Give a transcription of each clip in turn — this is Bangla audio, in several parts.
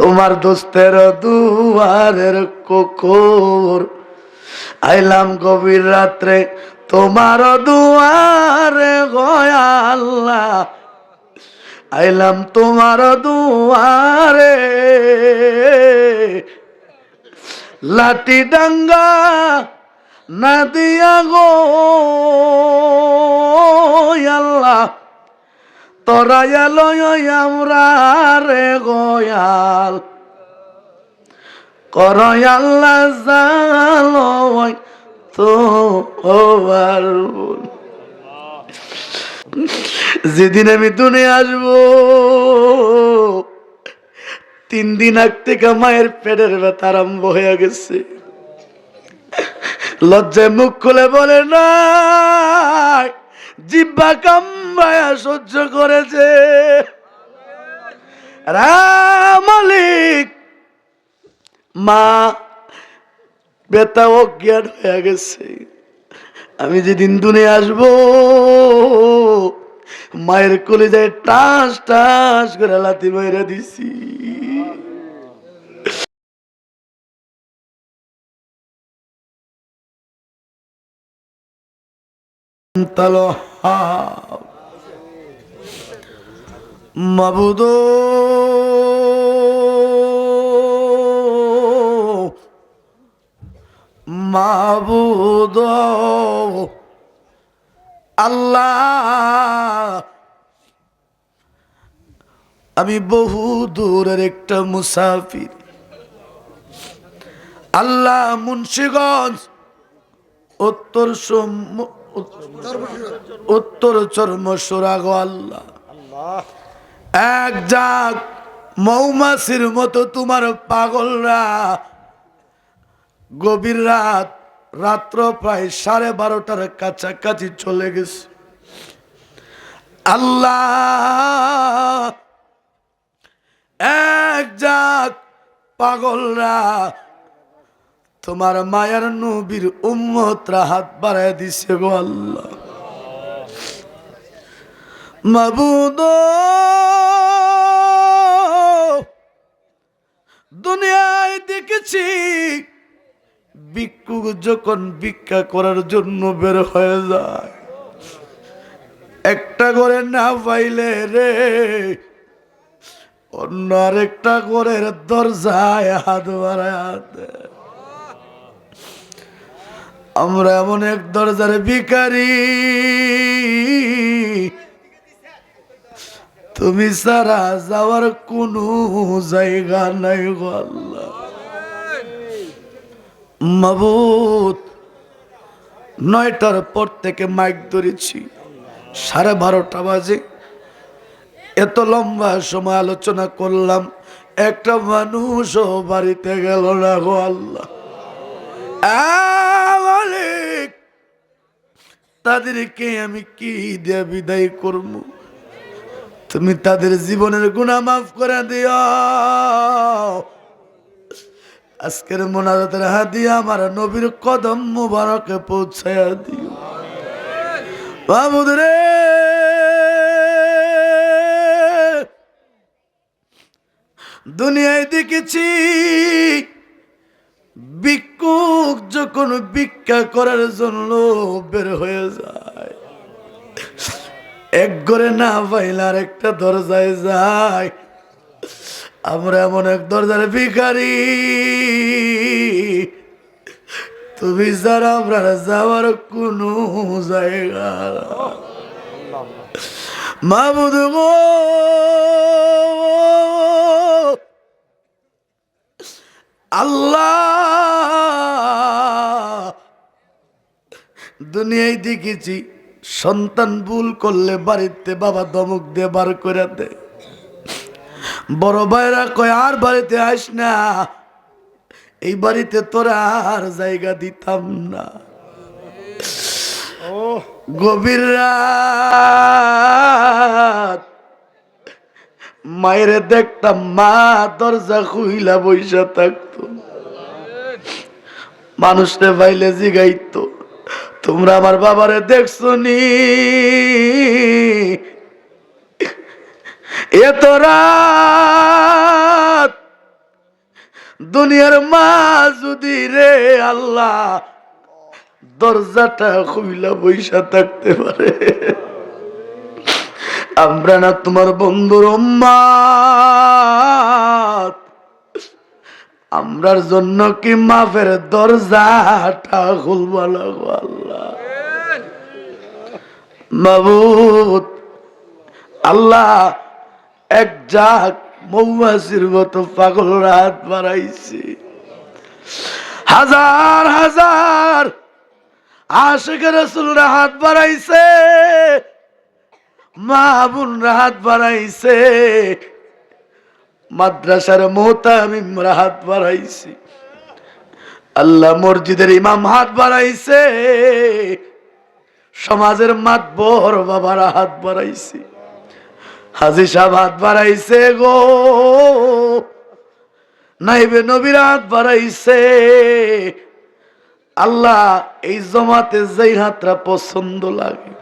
তোমার দোস্তের দুয়ারের কুকুর। আইলাম গভীর রাত্রে তোমার দুয়ারে গয়াল্লাহ আইলাম তোমার দুয়ারে। লাঠি ডাঙ্গা না দিয়া গো, আল্লাহ। তরায়ালয় আমরা রে গয়াল। করয়াল্লা জালয় তো যেদিন আমি দুনে আসব, তিন দিন আগ থেকে মায়ের পেটের ব্যথা আরম্ভ হয়ে গেছে। লজ্জায় মুখ খুলে বলে না জিব্বা মায়া সহ্য করেছে। রামালিক মা বেতা অজ্ঞান হয়ে গেছে। আমি যেদিন দুনে আসব, মায়ের কোলে যায় টাস টাস করে লাতি মায়েরা দিছি। তলহা মাবুদ। মাবুদ। আল্লাহ। আমি বহু দূরের একটা মুসাফির। আল্লাহ মুন্সিগঞ্জ, উত্তর উত্তর চর্ম সুরাগ আল্লাহ। এক যাক মৌমাছির মতো তোমার পাগলরা। গভীর রাত, রাত্র প্রায় সাড়ে বারোটার কাছাকাছি চলে গেছে। আল্লাহ, এক যাক পাগলরা তোমার মায়ার নবীর উম্মতরা হাত বাড়ায় দিছে গো আল্লাহ। মাবুদ, দুনিয়ায় দেখেছি, ভিক্ষুক যখন ভিক্ষা করার জন্য বের হয়ে যায়, একটা করে না পাইলে রে, অন্য আরেকটা ঘরের দরজায় হাত বাড়ায় আমরা এমন এক দরজার ভিকারি তুমি সারা যাওয়ার কোনো জায়গা নাই নয়টার পর থেকে মাইক ধরেছি, সাড়ে বারোটা বাজে। এত লম্বা সময় আলোচনা করলাম, একটা মানুষও বাড়িতে গেল না গো আল্লাহ। তাদেরকে আমি কি দিয়ে বিদায় করব? তুমি তাদের জীবনের গুণা মাফ করে দিও। আজকের মোনাজাতের হাদিয়া আমার নবীর কদম মুবারকে পৌঁছায়া দিও। বাবুদ রে দুনিয়ায় দেখেছি, ভিক্ষুক যখন ভিক্ষা করার জন্য বের হয়ে যায়। এক ঘরে না পাইলে আর একটা দরজায় যায় আমরা এমন এক দরজার ভিখারি। তুমি যারা আমরা যাওয়ার কোনো জায়গা মাহমুদ আল্লাহ। দুনিয়ায় দেখেছি সন্তান ভুল করলে বাড়িতে বাবা দমক দিয়ে বার করে দেয় বড় ভাইরা কয় আর বাড়িতে আস না। এই বাড়িতে তোরা আর জায়গা দিতাম না। গভীর রাত মায়েরে দেখতাম মা দরজা খুইলা বইসা থাকতো। মানুষরে পাইলে জিগাইতো। তোমরা আমার বাবারে দেখছ নি এত রাত দুনিয়ার মা যদি রে আল্লাহ, দরজাটা খুইলা বৈশা থাকতে পারে। আমরা না তোমার বন্ধুর উম্মাত। আমরার জন্য কি মাফের দরজাটা খুলবা আল্লাহ? এক যাক মৌমাছির মতো পাগল রাত বাড়াইছে হাজার হাজার আশেখ রসুলরা হাত বাড়াইছে, মা বোনরা হাত বাড়াইছে মাদ্রাসার মোহতামিমরা হাত বাড়াইছি। আল্লাহ মসজিদের ইমাম হাত বাড়াইছে। সমাজের মাতবর বাবারা হাত বাড়াইছে। হাজি সাহেব হাত বাড়াইছে গো। নাইবে নবীর হাত বাড়াইছে। আল্লাহ এই জমাতে যেই হাতটা পছন্দ লাগে।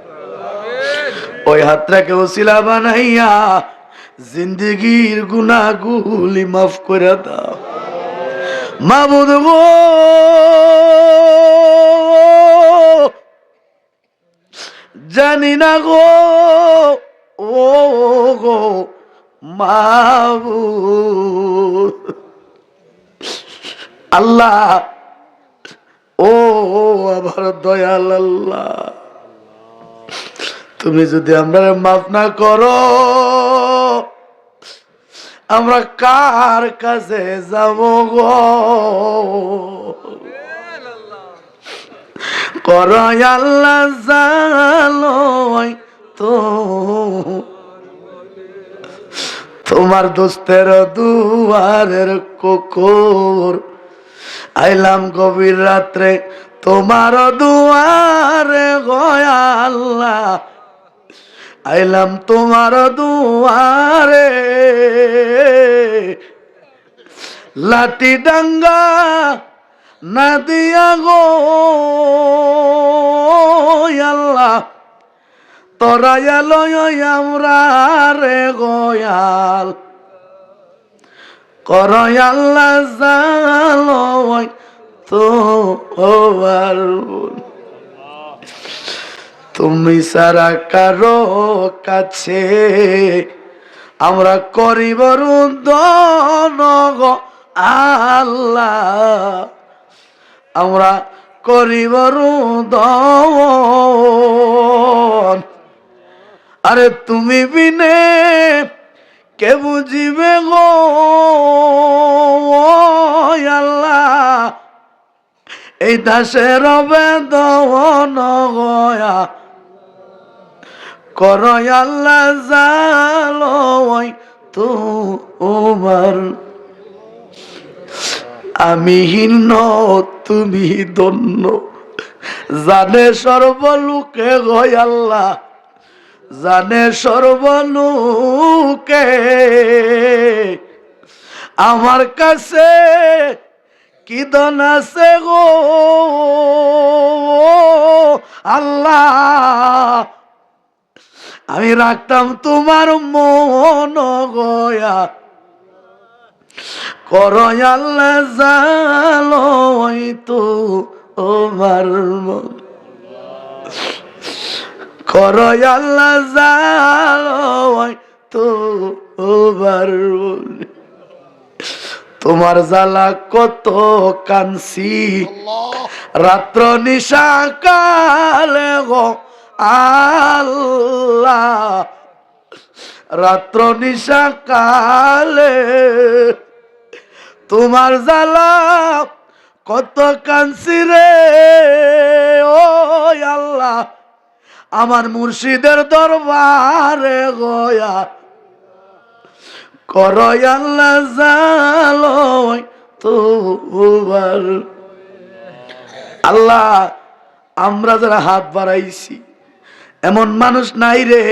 ওই হাতটাকে ওসিলা বানাইয়া জিন্দগির গুনাগুলি মাফ করে দাও। মাবুদ গো জানি না গো, ও গো মাবুদ আল্লাহ, ও, আমার দয়াল আল্লাহ। তুমি যদি আমরা মাফ না করো আমরা কার কাছে যাব গো? কর আল্লাহ জালয় তো। তোমার দোস্তের দুয়ারের কুকুর। আইলাম গভীর রাত্রে তোমার দুয়ারে গয়া আল্লাহ। আইলাম তোমার দুয়ারে। লাঠি ডাঙ্গা না দিয়া গো, আল্লাহ। তরায়ালয় আমরা রে গয়াল। করয়াল্লা জালয় তো তুমি সারা কারও কাছে আমরা করিবর দনগ আল্লাহ। আমরা করিবর দন আরে তুমি বিনে কে বুঝিবে গো আল্লাহ? এই দাসের বেদন গয়া কর আল্লাহ জালয় তোমার আমি হীন, তুমি দন্য জানে সর্বলোকে গয় আল্লাহ, জানে সর্বলোকে। আমার কাছে কি দন আছে গো? আল্লাহ আমি রাখতাম তোমার মন গয়া। জালয় তো মন। মন। তোমার জ্বালা কত কানসি রাত্র নিশা কালে গো আল্লাহ। রাত্র নিশা কালে তোমার জ্বালা কত কানসি রে, ও আল্লাহ। আমার মুর্শিদের দরবারে গয়া। করয় আল্লাহ জালয় তোমার আল্লাহ, আমরা যারা হাত বাড়াইছি এমন মানুষ নাই রে,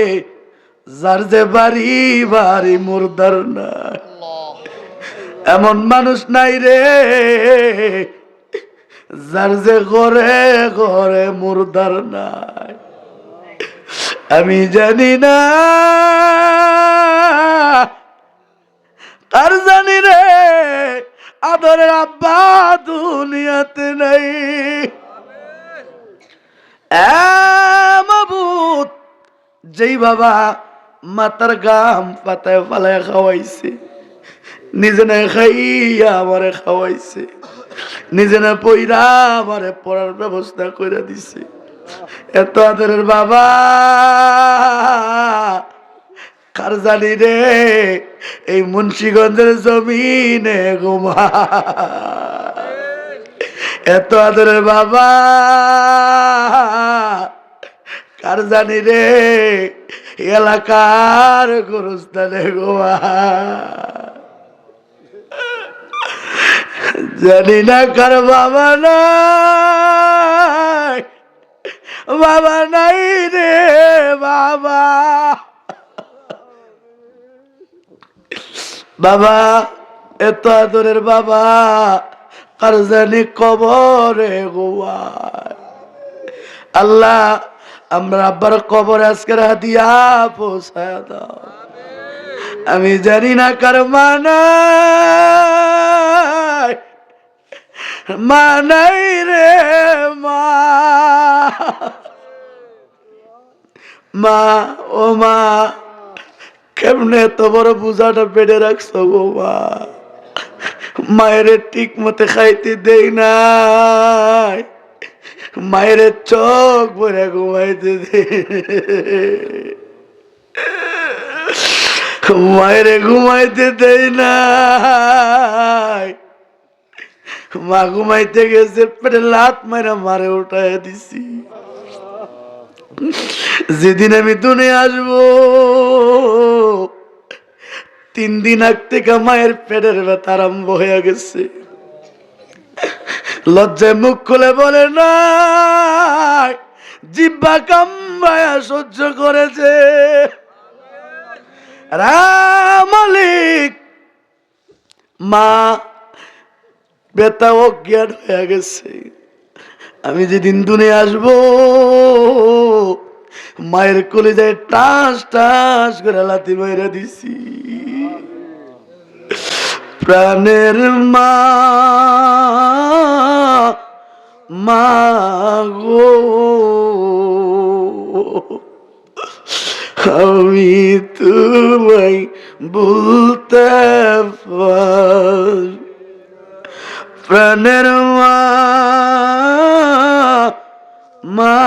যার যে বাড়ি বাড়ি মুর্দার না। এমন মানুষ নাই রে, যার যে ঘরে ঘরে মুর্দার নাই। আমি জানি না তার জানি রে, আদরের আব্বা দুনিয়াতে নাই। যেই বাবা মাতার গাম পাতায় পালায় খাওয়াইছে, নিজে না খাইয়া আমারে খাওয়াইছে, নিজে না পইরা আমারে পড়ার ব্যবস্থা করে দিছে। এত আদরের বাবা, কার জানি রে, এই মুন্সিগঞ্জের জমিনে ঘুমা এত আদরের বাবা কার জানি রে? এলাকার গুরুস্থানে ঘুমা জানি না কার বাবা নাই। বাবা নাই রে বাবা। বাবা, এত আদরের বাবা, কার জানি কবরে গোয়া আল্লাহ আমরা আব্বার কবর আজকের হাতিয়া পৌঁছায় দাও। আমি জানি না কার মানাই মানাই রে মা। মা, ও মা, কেমনে এত বড় বুঝাটা পেটে রাখছো গো মা? মায়ের ঠিক মতে খাইতে দেই নাই। মায়ের চোখ ভরে ঘুমাইতে দে। মায়ের ঘুমাইতে দেই না মা ঘুমাইতে গেছে, পেটে লাত মাইরা মারে উঠাই দিছি। যেদিন আমি দুনে আসব, তিন দিন আগ থেকে মায়ের পেটের ব্যথা আরম্ভ হয়ে গেছে। লজ্জায় মুখ খুলে বলে না জিব্বা কাম্বায়া সহ্য করেছে। রামালিক মা বেতা অজ্ঞান হয়ে গেছে। আমি যেদিন দুনে আসব, মায়ের কোলে যায় টাস টাস করে লাতি মাইরা দিছি। প্রাণের মা মা গো। আমি তোমায় বলতে পারি। প্রাণের মা মা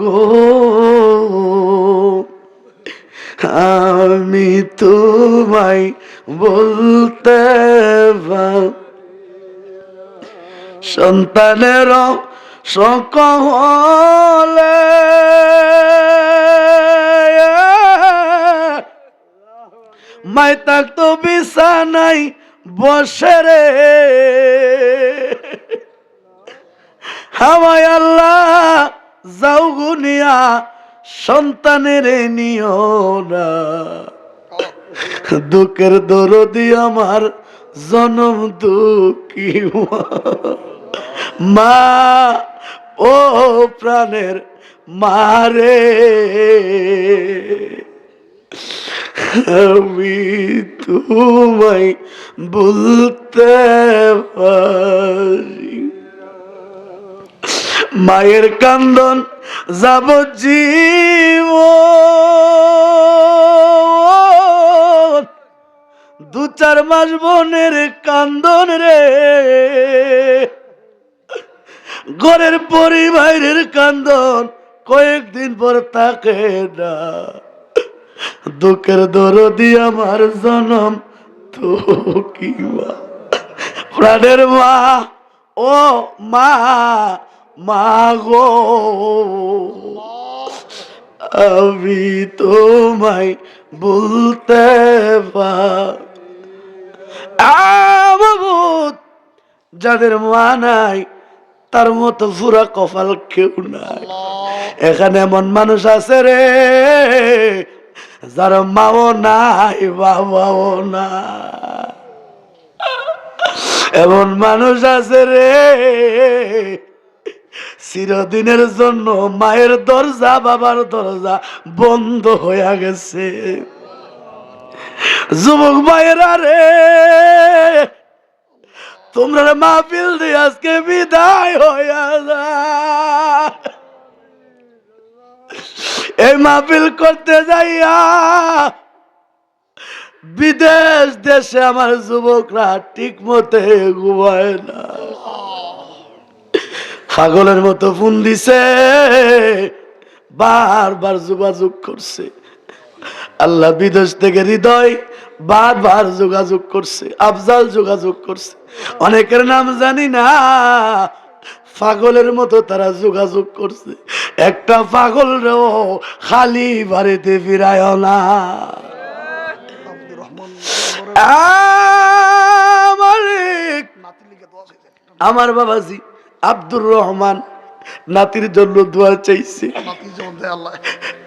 গো। আমি তোমায় বলতে সন্তানের সকলে মাই থাকতো বিছানাই বসে রে। হাওয়াই আল্লাহ যাও গুনিয়া সন্তানের নিও না। দুঃখের দরদি আমার, জনম দুঃখী মা। ও প্রাণের মারে আমি তোমায় বলতে পারি। মায়ের কান্দন যাব জীব দু চার মাস বোনের কান্দন রে। ঘরের পরিবারের কান্দন কয়েকদিন পর তাকে না। দুঃখের দরদি আমার জনম, তো কি মা? প্রাণের মা, ও মা মা গো। আমি তোমায় বলতে পাবুত যাদের মা নাই তার মতো পুরা কপাল কেউ নাই। এখানে এমন মানুষ আছে রে যার মাও নাই বাবাও না এমন মানুষ আছে রে চিরদিনের জন্য মায়ের দরজা বাবার দরজা বন্ধ হয়ে গেছে। যুবক ভাইয়েরা রে, তোমরা মাহফিল দিয়ে আজকে বিদায় হইয়া যায়। এই মাহফিল করতে যাইয়া বিদেশ দেশে আমার যুবকরা ঠিক মতে ঘুমায় না। পাগলের মতো ফোন দিছে, বারবার যোগাযোগ করছে। আল্লাহ বিদেশ থেকে হৃদয় বারবার যোগাযোগ করছে, আফজাল যোগাযোগ করছে। অনেকের নাম জানি না, পাগলের মতো তারা যোগাযোগ করছে। একটা পাগল রেও খালি বাড়িতে ফিরায় না। আমার বাবাজি আব্দুর রহমান নাতির জন্য দোয়া চাইছে।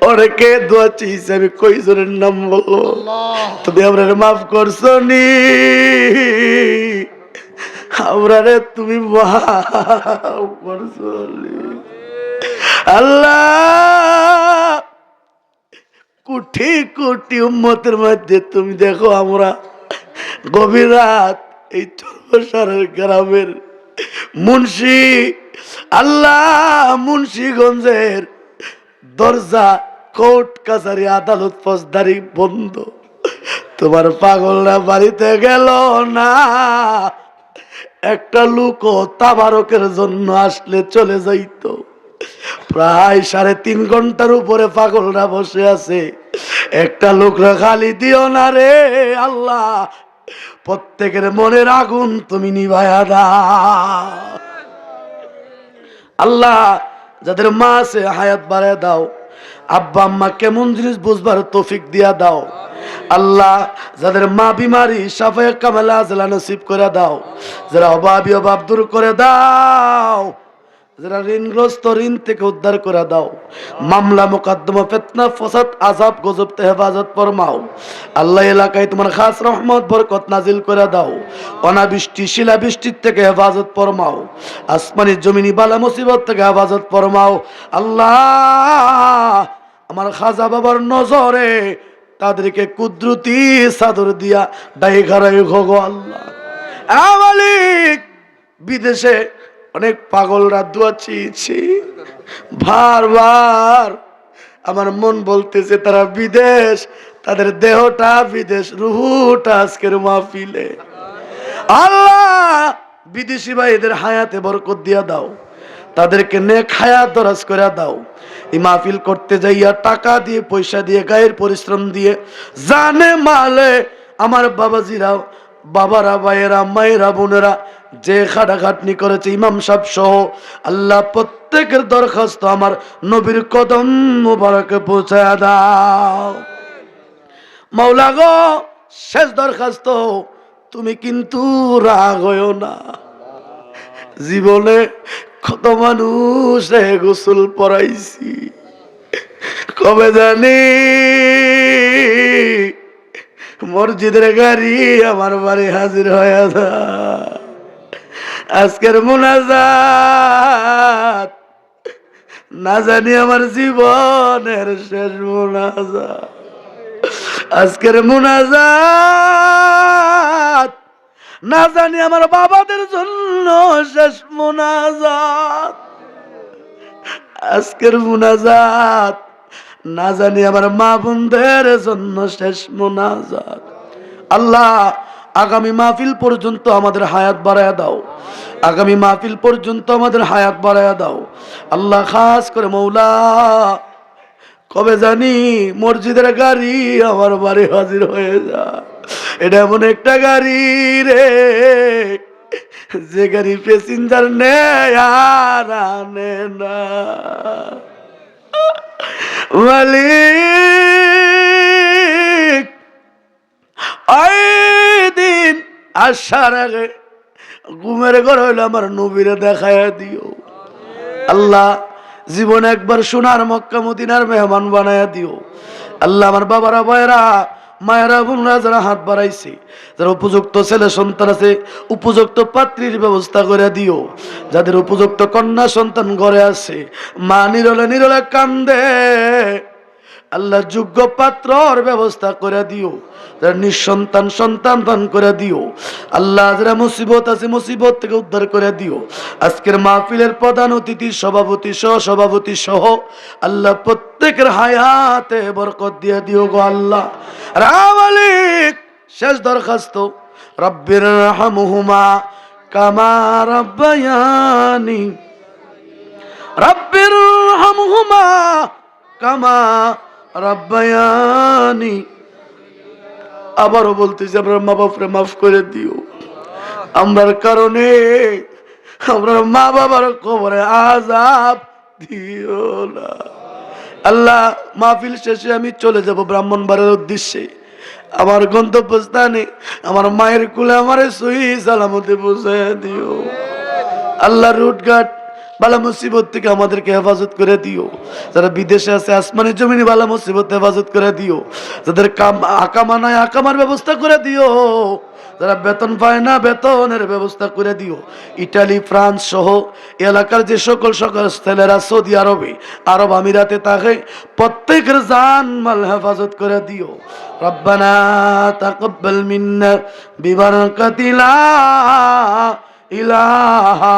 অনেকে দোয়া চাইছে আমি কইজনের নাম বলব তুমি আমরা মাফ করছ নি আমরারে তুমি মাফ করছ আল্লাহ কোটি কোটি উম্মতের মধ্যে তুমি দেখো আমরা গভীর রাত এই চর্বসারের গ্রামের মুন্সি আল্লাহ মুন্সিগঞ্জের দরজা, কোর্ট কাছারি, আদালত, ফৌজদারি বন্ধ। তোমার পাগলরা বাড়িতে গেল না? একটা লোক তাবারকের জন্য আসলে চলে যাইত। প্রায় সাড়ে তিন ঘণ্টার উপরে পাগলরা বসে আছে। একটা লোকরা খালি, দিও না রে আল্লাহ, প্রত্যেকের মনের আগুন তুমি নিভায়া দাও। আল্লাহ, যাদের মা আছে, হায়াত বাড়ায় দাও। আব্বা, আম্মা, কেমন জিনিস বুঝবার তৌফিক দিয়া দাও। আল্লাহ, যাদের মা বিমারি, সাফায় কামেলা জেলা নসিব করে দাও। যারা অভাবী অভাব দূর করে দাও। যারা ঋণগ্রস্ত, ঋণ থেকে উদ্ধার করে দাও। মামলা, মোকদ্দমা, ফেতনা, ফসাদ আজাব গজব তে হেফাজত ফরমাও। আল্লাহ এলাকায় তোমার খাস রহমত, বরকত নাজিল করে দাও। অনাবৃষ্টি শিলা বৃষ্টির থেকে হেফাজত ফরমাও। আসমানি জমিনি বালা মুসিবত থেকে হেফাজত ফরমাও। আল্লাহ, আমার খাজা বাবার নজরে তাদেরকে কুদরতি চাদর দিয়া ডাই ঘরাই ঘগো আল্লাহ বিদেশে অনেক পাগলরা দোয়া চেয়েছি। বারবার আমার মন বলতেছে তারা বিদেশ, তাদের দেহটা বিদেশ, রুহুটা আজকের মাহফিলে। আল্লাহ, বিদেশি ভাইদের হায়াতে বরকত দিয়া দাও। তাদেরকে নেক হায়াত দরাজ করে দাও। এই মাহফিল করতে যাইয়া টাকা দিয়ে, পয়সা দিয়ে, গায়ের পরিশ্রম দিয়ে, জানে মালে আমার বাবাজিরা বাবারা, ভাইয়েরা, মায়েরা, বোনেরা যে খাটাখাটনি করেছে ইমাম সাহেব সহ, আল্লাহ প্রত্যেকের দরখাস্ত আমার নবীর কদম মুবারকে পৌঁছায় দাও। মাওলা গো, শেষ দরখাস্ত, তুমি কিন্তু রাগ হইও না। জীবনে কত মানুষ গোসল পড়াইছি কবে জানি মসজিদের গাড়ি আমার বাড়ি হাজির হয়ে যায়। আজকের মোনাজাত। না জানি আমার জীবনের শেষ মোনাজাত। আজকের মোনাজাত। না জানি আমার বাবাদের জন্য শেষ মোনাজাত। আজকের মোনাজাত। না জানি আমার মা বোনদের জন্য শেষ মোনাজাত। আল্লাহ আগামী মাহফিল পর্যন্ত আমাদের হায়াত বাড়ায় দাও। আগামী মাহফিল পর্যন্ত আমাদের হায়াত বাড়ায় দাও। আল্লাহ খাস করে মৌলা, কবে জানি মসজিদের গাড়ি আমার বাড়ি হাজির হয়ে যা এটা এমন একটা গাড়ি রে, যে গাড়ি প্যাসেঞ্জার নেয় আর আনে না। মালিক আসার আগে ঘুমের ঘর হইলে আমার নবীরে দেখায় দিও। আল্লাহ জীবনে একবার সোনার মক্কা মদিনার মেহমান বানায় দিও। আল্লাহ আমার বাবারা বয়রা মায়েরা, বোনরা যারা হাত বাড়াইছে, যারা উপযুক্ত ছেলে সন্তান আছে, উপযুক্ত পাত্রীর ব্যবস্থা করে দিও। যাদের উপযুক্ত কন্যা সন্তান ঘরে আছে, মা নিরলে নিরলে কান্দে। আল্লাহ যোগ্য পাত্রর ব্যবস্থা করে দিও। যারা নিঃসন্তান, সন্তান দান করে দিও। আল্লাহ যারা মুসিবত আছে, মুসিবত থেকে উদ্ধার করে দিও। আজকের মাহফিলের প্রধান অতিথি, সভাপতি সহ সভাপতি সহ, আল্লাহ প্রত্যেকের হায়াতে বরকত দিয়ে দিও গো আল্লাহ। রামালিক শেষ দরখাস্ত, রব্বির রাহমুহুমা কামা রব্বায়ানি। রব্বির হামহুমা কামা রব্বায়ানি। আবারও বলতেছি, আমরা মা বাপরে মাফ করে দিও। আমরার কারণে আমরা মা বাবার কবরে আজাব দিও না। আল্লাহ, মাহফিল শেষে আমি চলে যাব ব্রাহ্মণ ব্রাহ্মণবাড়ির উদ্দেশ্যে। আমার গন্তব্যস্থানে আমার মায়ের কুলে আমার সহি সালামতে পৌঁছে দিও। আল্লাহ রুটঘাট বালা মুসিবত থেকে আমাদেরকে হেফাজত করে দিও। যারা বিদেশে আছে, আসমানি জমিনে বালা মুসিবত হেফাজত করে দিও। যাদের কাম, আকামা নাই, আকামার ব্যবস্থা করে দিও। যারা বেতন পায় না, বেতনের ব্যবস্থা করে দিও। ইটালি, ফ্রান্স সহ এলাকার যে সকল সকল ছেলেরা সৌদি আরবে, আরব আমিরাতে থাকে প্রত্যেকের জান মাল হেফাজত করে দিও। রব্বানা তাকব্বাল মিন্না বিবারকাতিলা ইলাহা